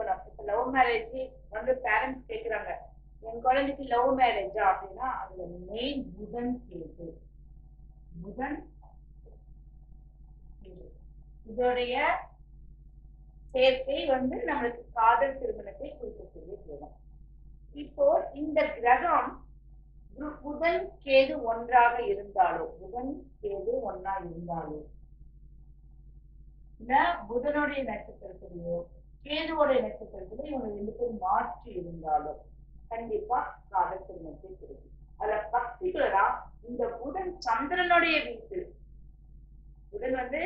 பண்ணணும் இப்போ love marriage வந்து பேரண்ட்ஸ் கேட்குறாங்க என் குழந்தைக்கு லவ் மேரேஜா அப்படின்னா அதுல மெயின் புதன் கேது புதன் இதோடைய சேர்க்கை வந்து நம்மளுக்கு காதல் திருமணத்தை குறிக்கக்கூடிய கிரகம் இப்போ இந்த கிரகம் புதன் கேது ஒன்றாக இருந்தாலோ புதன் கேது ஒன்னா இருந்தாலோ புதனுடைய நட்சத்திரத்திலேயோ கேதுவோட நட்சத்திரத்திலோ இவங்க ரெண்டு பேரும் மாற்றி இருந்தாலும் கண்டிப்பா காதல் திருமணத்தை கிடைக்கும் அதுல பர்டிகுலரா இந்த புதன் சந்திரனுடைய வீட்டு. புதன் வந்து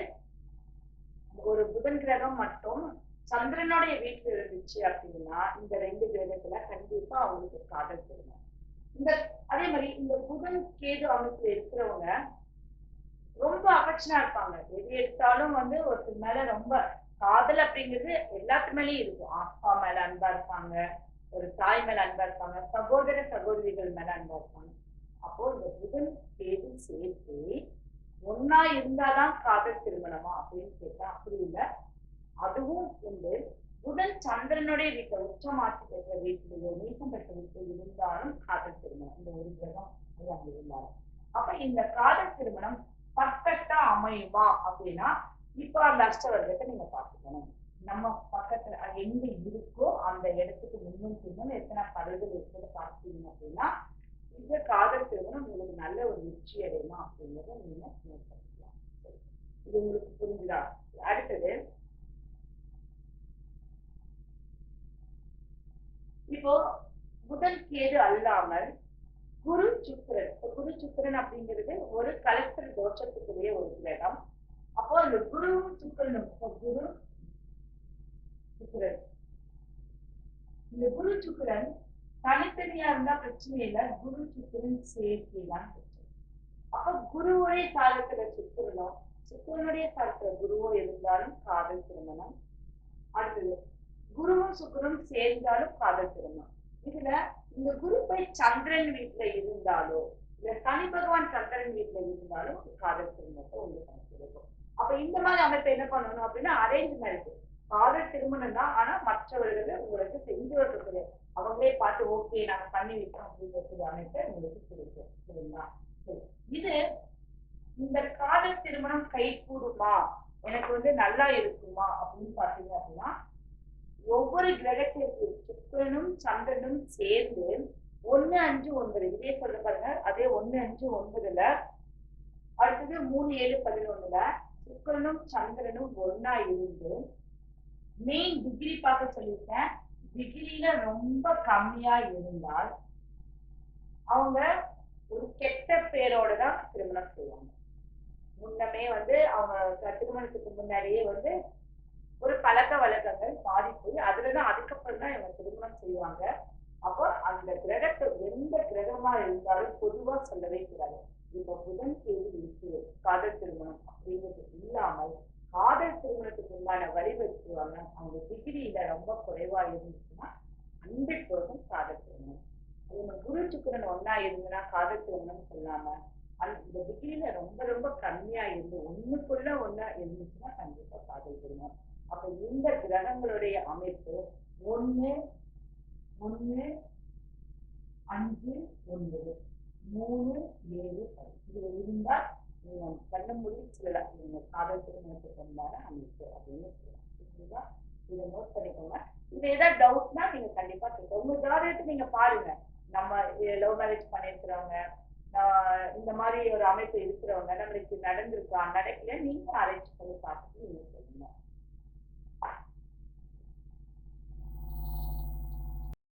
ஒரு புதன் கிரகம் மட்டும் சந்திரனுடைய வீட்டு இருந்துச்சு அப்படின்னா இந்த ரெண்டு கிரகத்துல கண்டிப்பா அவங்களுக்கு காதல் திருமணம். இந்த அதே மாதிரி இந்த புதன் கேது அமைப்புல இருக்கிறவங்க ரொம்ப அஃபெக்ஷனா இருப்பாங்க. எது எடுத்தாலும் வந்து ஒருத்தர் மேல ரொம்ப காதல் அப்படிங்கிறது எல்லாத்து மேலேயும் இருக்கும். அப்பா மேல அன்பா இருப்பாங்க ஒரு தாய் மேல அன்பா இருப்பாங்க சகோதர சகோதரிகள் மேல அன்பா இருப்பாங்க. அப்போ இந்த புதன் கேது சேர்த்து ஒன்னா இருந்தாதான் காதல் திருமணமா அப்படின்னு கேட்டா அப்படி இல்லை. அதுவும் உண்டு. புதன் சந்திரனுடைய வீட்டை உச்சமாற்றி பெற்ற வீட்டிலேயோ நீக்கம் பெற்ற வீட்டில் இருந்தாலும் காதல் திருமணம். இந்த ஒரு கிரகம் அது அங்க இருந்தாலும். அப்ப இந்த காதல் திருமணம் பர்ஃபெக்டா அமையுமா அப்படின்னா இப்போ அந்த அஷ்டவர்க்கத்தை நீங்க பார்த்துக்கணும். நம்ம பக்கத்துல அது எங்க இருக்கோ அந்த இடத்துக்கு முன்னும் பின்னும் எத்தனை படைகள் இருக்குன்னு பார்த்தீங்க அப்படின்னா இந்த காதல் திருமணம் உங்களுக்கு நல்ல ஒரு வெற்றி அடையுமா அப்படிங்கிறத நீங்க நோட் பண்ணிக்கலாம் இது உங்களுக்கு புரிஞ்சுதா? அடுத்தது இப்போ முதல் கேது அல்லாமல் குரு சுக்கரன் குரு சுக்கரன் அப்படிங்கிறது ஒரு கலெக்டர் தோஷத்துக்குரிய ஒரு கிரகம். அப்போ அந்த குரு சுக்கிரனும் இப்ப குரு சுக்கிரன் இந்த குரு சுக்கிரன் தனித்தனியா இருந்தா பிரச்சனை இல்ல குரு சுக்கிரன் சேர்க்கை அப்ப குருவுடைய காலத்துல சுக்கிரனும் சுக்கிரனுடைய காலத்துல குருவோ இருந்தாலும் காதல் திருமணம். அடுத்தது குருவும் சுக்கிரனும் சேர்ந்தாலும் காதல் திருமணம். இதுல இந்த குரு போய் சந்திரன் வீட்டுல இருந்தாலோ இல்ல சனி பகவான் சந்திரன் வீட்டுல இருந்தாலும் காதல் திருமணத்தை உங்களுக்கு கிடைக்கும் அப்ப இந்த மாதிரி அமைப்பு என்ன பண்ணணும் அப்படின்னா அரேஞ்ச் மேரேஜ் காதல் திருமணம் தான் ஆனா மற்றவர்கள் உங்களுக்கு செஞ்சு வரக்கூடிய அவங்களே பார்த்து ஓகே நாங்க பண்ணி வைக்கிறோம் அப்படிங்கிற அமைப்பை உங்களுக்கு கிடைக்கும். சரிங்களா சரி. இது இந்த காதல் திருமணம் கை கூடுமா எனக்கு வந்து நல்லா இருக்குமா? அப்படின்னு பாத்தீங்க அப்படின்னா ஒவ்வொரு கிரகத்திற்கு சுக்கரனும் சந்திரனும் சேர்ந்து ஒன்னு அஞ்சு ஒன்பது இதே சொல்ல பாருங்க அதே ஒன்னு அஞ்சு ஒன்பதுல அடுத்தது மூணு ஏழு பதினொன்னுல சுக்கரனும் சந்திரனும் ஒன்னா இருந்து மெயின் டிகிரி பார்க்க சொல்லியிருக்கேன். டிகிரியில ரொம்ப கம்மியா இருந்தால் அவங்க ஒரு கெட்ட பேரோட தான் திருமணம் செய்வாங்க. முன்னமே வந்து அவங்க திருமணத்துக்கு முன்னாடியே வந்து ஒரு பழக்க வழக்கங்கள் பாதிப்பு போய் அதுலதான் அதுக்கப்புறம் தான் இவங்க திருமணம் செய்வாங்க. அப்போ அந்த கிரகத்தை எந்த கிரகமா இருந்தாலும் பொதுவா சொல்லவே கூடாது. இந்த புதன் கேது இருக்கு. காதல் திருமணம் அப்படிங்கிறது இல்லாமல் காதல் திருமணத்துக்கு உண்டான வச்சுருவாங்க அவங்க டிகிரியில ரொம்ப குறைவா இருந்துச்சுன்னா ஹண்ட்ரட் பர்சன்ட் காதல் திருமணம். அதே குரு சுக்கரன் ஒன்னா இருந்ததுன்னா காதல் திருமணம் சொல்லாம அந்த இந்த டிகிரியில ரொம்ப ரொம்ப கம்மியா இருந்து ஒண்ணுக்குள்ள ஒன்னா இருந்துச்சுன்னா கண்டிப்பா காதல் திருமணம். அப்ப இந்த கிரகங்களுடைய அமைப்பு ஒண்ணு ஒண்ணு அஞ்சு ஒன்பது. மூணு ஏழு பத்து. இது இருந்தா நீங்க கண்ண மூடி சொல்லலாம் நீங்க காதல் திருமணத்தை கொண்டாட அமைப்பு அப்படின்னு சொல்லலாம். புரியுதா? இதை நோட் பண்ணிக்கோங்க. இது ஏதாவது டவுட்னா நீங்க கண்டிப்பா கேட்க உங்க ஜாதகத்தை நீங்க பாருங்க. நம்ம லவ் மேரேஜ் பண்ணிருக்கிறவங்க இந்த மாதிரி ஒரு அமைப்பு இருக்கிறவங்க நம்மளுக்கு நடந்திருக்கா நடக்கல நீங்க அரேஞ்ச் பண்ணி பார்த்துட்டு நீங்க சொல்லுங்க.